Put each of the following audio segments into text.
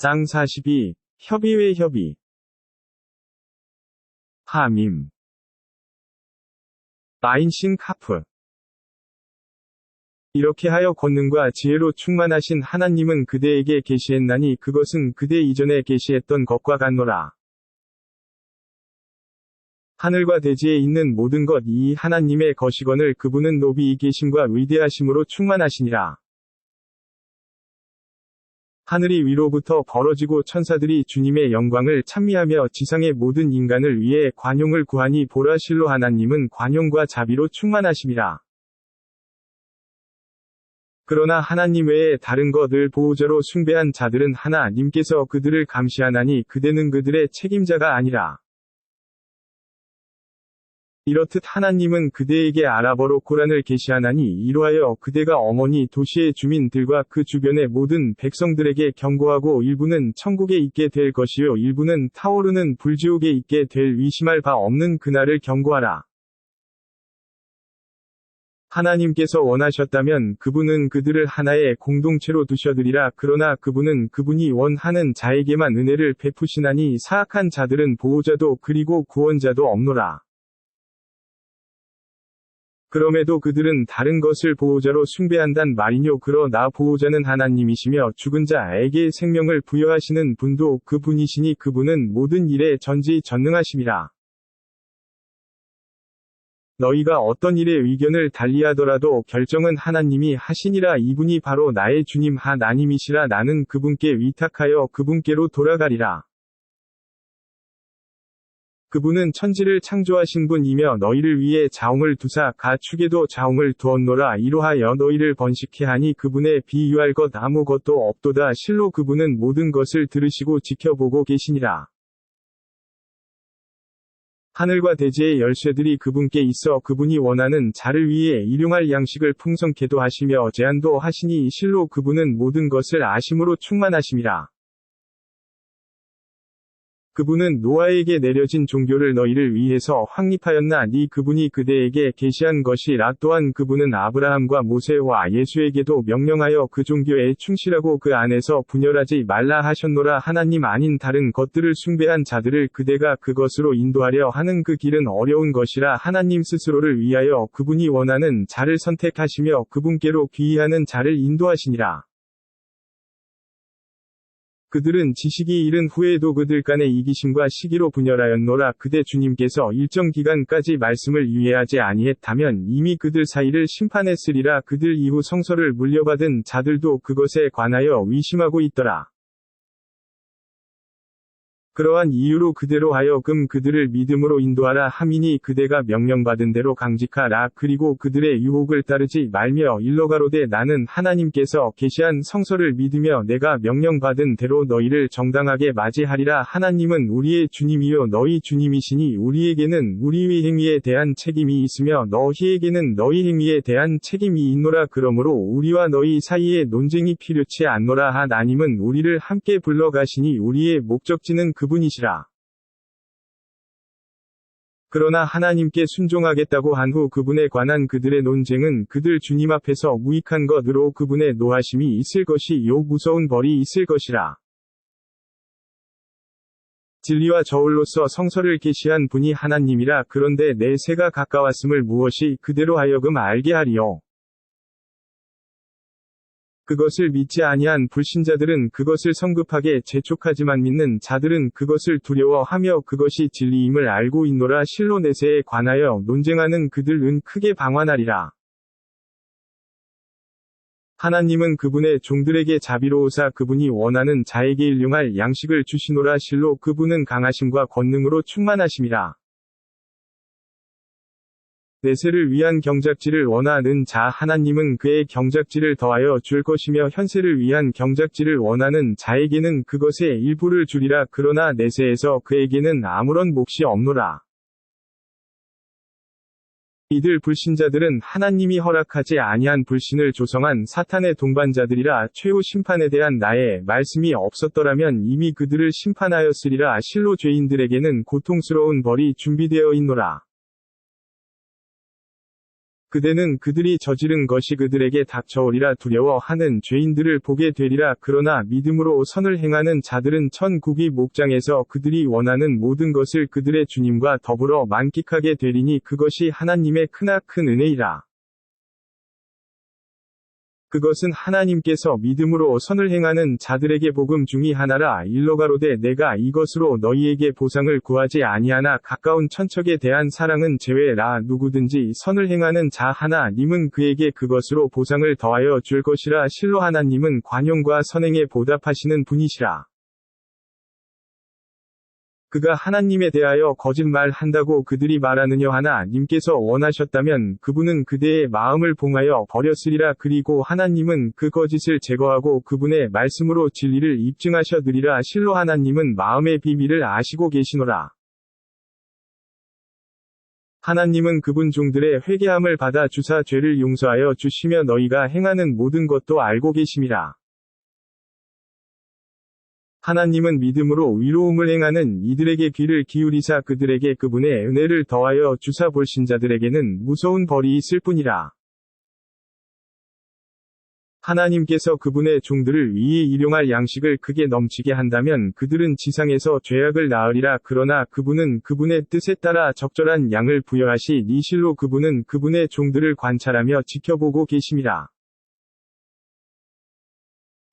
장 42. 협의회 협의. 하밈. 마인신 카프. 이렇게 하여 권능과 지혜로 충만하신 하나님은 그대에게 계시했나니 그것은 그대 이전에 계시했던 것과 같노라. 하늘과 대지에 있는 모든 것 이 하나님의 것이거늘 그분은 노비 계심과 위대하심으로 충만하시니라. 하늘이 위로부터 벌어지고 천사들이 주님의 영광을 찬미하며 지상의 모든 인간을 위해 관용을 구하니 보라 실로 하나님은 관용과 자비로 충만하심이라. 그러나 하나님 외에 다른 것을 보호자로 숭배한 자들은 하나님께서 그들을 감시하나니 그대는 그들의 책임자가 아니라. 이렇듯 하나님은 그대에게 아랍어로 고란을 계시하나니 이로하여 그대가 어머니 도시의 주민들과 그 주변의 모든 백성들에게 경고하고 일부는 천국에 있게 될 것이요 일부는 타오르는 불지옥에 있게 될 위심할 바 없는 그날을 경고하라. 하나님께서 원하셨다면 그분은 그들을 하나의 공동체로 두셔드리라 그러나 그분은 그분이 원하는 자에게만 은혜를 베푸시나니 사악한 자들은 보호자도 그리고 구원자도 없노라. 그럼에도 그들은 다른 것을 보호자로 숭배한단 말이뇨 그러 나 보호자는 하나님이시며 죽은 자에게 생명을 부여하시는 분도 그분이시니 그분은 모든 일에 전지 전능하심이라. 너희가 어떤 일에 의견을 달리하더라도 결정은 하나님이 하시니라 이분이 바로 나의 주님 하나님이시라 나는 그분께 위탁하여 그분께로 돌아가리라. 그분은 천지를 창조하신 분이며 너희를 위해 자웅을 두사 가축에도 자웅을 두었노라 이로하여 너희를 번식케 하니 그분의 비유할 것 아무것도 없도다 실로 그분은 모든 것을 들으시고 지켜보고 계시니라. 하늘과 대지의 열쇠들이 그분께 있어 그분이 원하는 자를 위해 일용할 양식을 풍성케도 하시며 제한도 하시니 실로 그분은 모든 것을 아심으로 충만하심이라. 그분은 노아에게 내려진 종교를 너희를 위해서 확립하였나 니 그분이 그대에게 계시한 것이라 또한 그분은 아브라함과 모세와 예수에게도 명령하여 그 종교에 충실하고 그 안에서 분열하지 말라 하셨노라 하나님 아닌 다른 것들을 숭배한 자들을 그대가 그것으로 인도하려 하는 그 길은 어려운 것이라 하나님 스스로를 위하여 그분이 원하는 자를 선택하시며 그분께로 귀의하는 자를 인도하시니라. 그들은 지식이 이른 후에도 그들 간의 이기심과 시기로 분열하였노라 그대 주님께서 일정 기간까지 말씀을 유예하지 아니했다면 이미 그들 사이를 심판했으리라 그들 이후 성서를 물려받은 자들도 그것에 관하여 의심하고 있더라. 그러한 이유로 그대로 하여금 그들을 믿음으로 인도하라 함이니 그대가 명령받은 대로 강직하라. 그리고 그들의 유혹을 따르지 말며 일러가로되 나는 하나님께서 계시한 성서를 믿으며 내가 명령받은 대로 너희를 정당하게 맞이하리라. 하나님은 우리의 주님이요 너희 주님이시니 우리에게는 우리의 행위에 대한 책임이 있으며 너희에게는 너희 행위에 대한 책임이 있노라. 그러므로 우리와 너희 사이에 논쟁이 필요치 않노라. 하나님은 우리를 함께 불러가시니 우리의 목적지는 그 그분이시라. 그러나 하나님께 순종하겠다고 한 후 그분에 관한 그들의 논쟁은 그들 주님 앞에서 무익한 것으로 그분의 노하심이 있을 것이 요 무서운 벌이 있을 것이라. 진리와 저울로서 성서를 계시한 분이 하나님이라 그런데 내 새가 가까웠음을 무엇이 그대로 하여금 알게 하리요. 그것을 믿지 아니한 불신자들은 그것을 성급하게 재촉하지만 믿는 자들은 그것을 두려워하며 그것이 진리임을 알고 있노라 실로 내세에 관하여 논쟁하는 그들은 크게 방관하리라. 하나님은 그분의 종들에게 자비로우사 그분이 원하는 자에게 일용할 양식을 주시노라 실로 그분은 강하심과 권능으로 충만하심이라. 내세를 위한 경작지를 원하는 자 하나님은 그의 경작지를 더하여 줄 것이며 현세를 위한 경작지를 원하는 자에게는 그것의 일부를 주리라 그러나 내세에서 그에게는 아무런 몫이 없노라. 이들 불신자들은 하나님이 허락하지 아니한 불신을 조성한 사탄의 동반자들이라 최후 심판에 대한 나의 말씀이 없었더라면 이미 그들을 심판하였으리라 실로 죄인들에게는 고통스러운 벌이 준비되어 있노라. 그대는 그들이 저지른 것이 그들에게 닥쳐오리라 두려워하는 죄인들을 보게 되리라 그러나 믿음으로 선을 행하는 자들은 천국이 목장에서 그들이 원하는 모든 것을 그들의 주님과 더불어 만끽하게 되리니 그것이 하나님의 크나큰 은혜이라. 그것은 하나님께서 믿음으로 선을 행하는 자들에게 복음 중이 하나라 일러가로되 내가 이것으로 너희에게 보상을 구하지 아니하나 가까운 천척에 대한 사랑은 제외라 누구든지 선을 행하는 자 하나님은 그에게 그것으로 보상을 더하여 줄 것이라 실로 하나님은 관용과 선행에 보답하시는 분이시라. 그가 하나님에 대하여 거짓말 한다고 그들이 말하느냐 하나 님께서 원하셨다면 그분은 그대의 마음을 봉하여 버렸으리라 그리고 하나님은 그 거짓을 제거하고 그분의 말씀으로 진리를 입증하셔드리라 실로 하나님은 마음의 비밀을 아시고 계시노라. 하나님은 그분 종들의 회개함을 받아 주사 죄를 용서하여 주시며 너희가 행하는 모든 것도 알고 계심이라. 하나님은 믿음으로 위로움을 행하는 이들에게 귀를 기울이사 그들에게 그분의 은혜를 더하여 주사 볼신자들에게는 무서운 벌이 있을 뿐이라. 하나님께서 그분의 종들을 위에 일용할 양식을 크게 넘치게 한다면 그들은 지상에서 죄악을 낳으리라 그러나 그분은 그분의 뜻에 따라 적절한 양을 부여하시 니 실로 그분은 그분의 종들을 관찰하며 지켜보고 계심이라.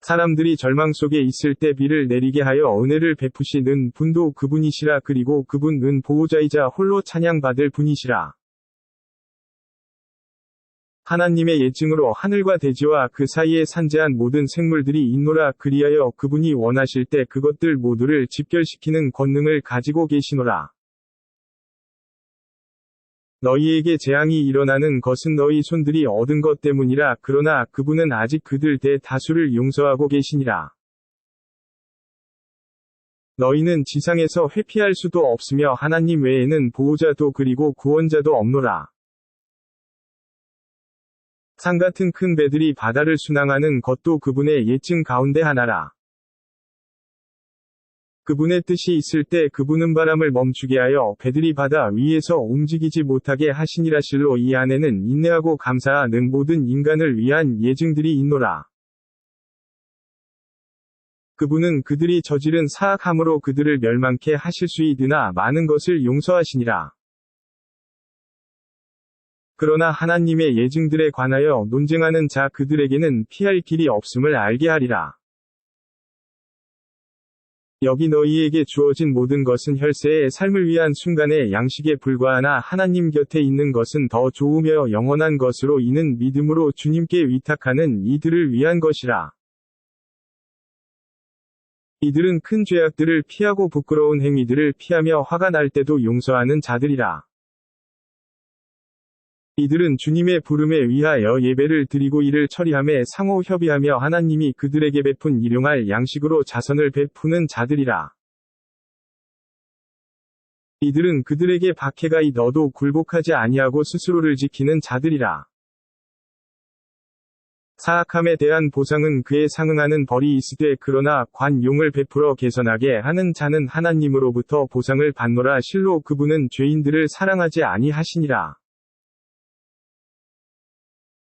사람들이 절망 속에 있을 때 비를 내리게 하여 은혜를 베푸시는 분도 그분이시라 그리고 그분은 보호자이자 홀로 찬양받을 분이시라. 하나님의 예증으로 하늘과 대지와 그 사이에 산재한 모든 생물들이 있노라 그리하여 그분이 원하실 때 그것들 모두를 집결시키는 권능을 가지고 계시노라. 너희에게 재앙이 일어나는 것은 너희 손들이 얻은 것 때문이라 그러나 그분은 아직 그들 대다수를 용서하고 계시니라. 너희는 지상에서 회피할 수도 없으며 하나님 외에는 보호자도 그리고 구원자도 없노라. 산 같은 큰 배들이 바다를 순항하는 것도 그분의 예증 가운데 하나라. 그분의 뜻이 있을 때 그분은 바람을 멈추게 하여 배들이 바다 위에서 움직이지 못하게 하시니라 실로 이 안에는 인내하고 감사하는 모든 인간을 위한 예증들이 있노라. 그분은 그들이 저지른 사악함으로 그들을 멸망케 하실 수이드나 많은 것을 용서하시니라. 그러나 하나님의 예증들에 관하여 논쟁하는 자 그들에게는 피할 길이 없음을 알게 하리라. 여기 너희에게 주어진 모든 것은 혈세의 삶을 위한 순간의 양식에 불과하나 하나님 곁에 있는 것은 더 좋으며 영원한 것으로 이는 믿음으로 주님께 위탁하는 이들을 위한 것이라. 이들은 큰 죄악들을 피하고 부끄러운 행위들을 피하며 화가 날 때도 용서하는 자들이라. 이들은 주님의 부름에 위하여 예배를 드리고 이를 처리함에 상호 협의하며 하나님이 그들에게 베푼 일용할 양식으로 자선을 베푸는 자들이라. 이들은 그들에게 박해가 있어도 굴복하지 아니하고 스스로를 지키는 자들이라. 사악함에 대한 보상은 그에 상응하는 벌이 있으되 그러나 관용을 베풀어 개선하게 하는 자는 하나님으로부터 보상을 받노라 실로 그분은 죄인들을 사랑하지 아니하시니라.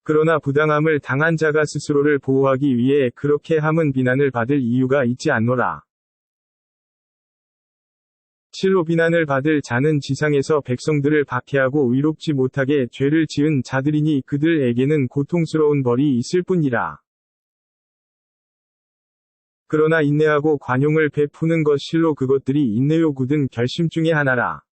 그러나 부당함을 당한 자가 스스로를 보호하기 위해 그렇게 함은 비난을 받을 이유가 있지 않노라. 실로 비난을 받을 자는 지상에서 백성들을 박해하고 위롭지 못하게 죄를 지은 자들이니 그들에게는 고통스러운 벌이 있을 뿐이라. 그러나 인내하고 관용을 베푸는 것 실로 그것들이 인내요 굳은 결심 중의 하나라.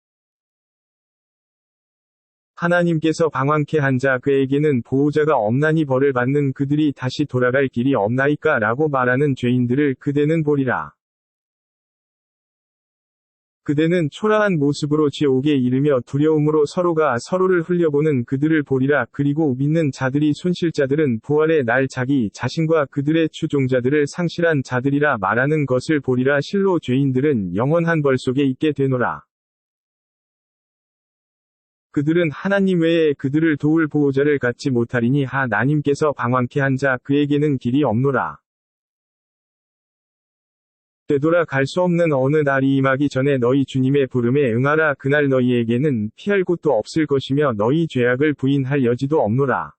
하나님께서 방황케 한 자 그에게는 보호자가 없나니 벌을 받는 그들이 다시 돌아갈 길이 없나이까 라고 말하는 죄인들을 그대는 보리라. 그대는 초라한 모습으로 지옥에 이르며 두려움으로 서로가 서로를 흘려보는 그들을 보리라 그리고 믿는 자들이 손실자들은 부활의 날 자기 자신과 그들의 추종자들을 상실한 자들이라 말하는 것을 보리라 실로 죄인들은 영원한 벌 속에 있게 되노라. 그들은 하나님 외에 그들을 도울 보호자를 갖지 못하리니 하나님께서 방황케 한 자 그에게는 길이 없노라. 되돌아 갈 수 없는 어느 날이 임하기 전에 너희 주님의 부름에 응하라 그날 너희에게는 피할 곳도 없을 것이며 너희 죄악을 부인할 여지도 없노라.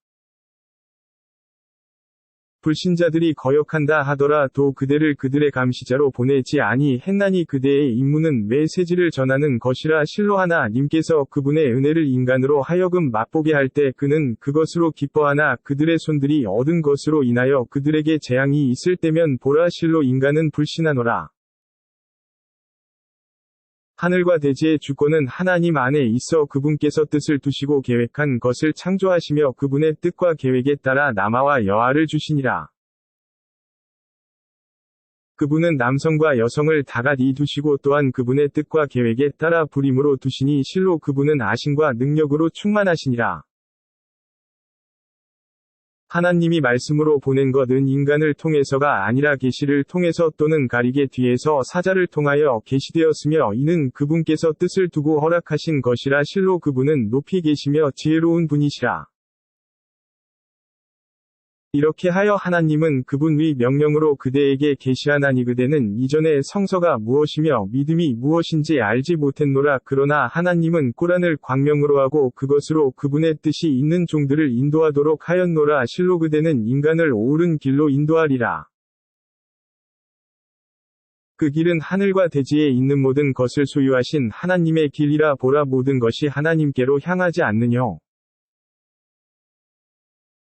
불신자들이 거역한다 하더라도 그대를 그들의 감시자로 보내지 아니 했나니 그대의 임무는 메시지를 전하는 것이라 실로 하나 님께서 그분의 은혜를 인간으로 하여금 맛보게 할 때 그는 그것으로 기뻐하나 그들의 손들이 얻은 것으로 인하여 그들에게 재앙이 있을 때면 보라 실로 인간은 불신하노라. 하늘과 대지의 주권은 하나님 안에 있어 그분께서 뜻을 두시고 계획한 것을 창조하시며 그분의 뜻과 계획에 따라 남아와 여아를 주시니라. 그분은 남성과 여성을 다같이 두시고 또한 그분의 뜻과 계획에 따라 불임으로 두시니 실로 그분은 아신과 능력으로 충만하시니라. 하나님이 말씀으로 보낸 것은 인간을 통해서가 아니라 계시를 통해서 또는 가리개 뒤에서 사자를 통하여 계시되었으며 이는 그분께서 뜻을 두고 허락하신 것이라 실로 그분은 높이 계시며 지혜로운 분이시라. 이렇게 하여 하나님은 그분의 명령으로 그대에게 계시하나니 그대는 이전에 성서가 무엇이며 믿음이 무엇인지 알지 못했노라 그러나 하나님은 꾸란을 광명으로 하고 그것으로 그분의 뜻이 있는 종들을 인도하도록 하였노라 실로 그대는 인간을 옳은 길로 인도하리라. 그 길은 하늘과 대지에 있는 모든 것을 소유하신 하나님의 길이라 보라 모든 것이 하나님께로 향하지 않느뇨.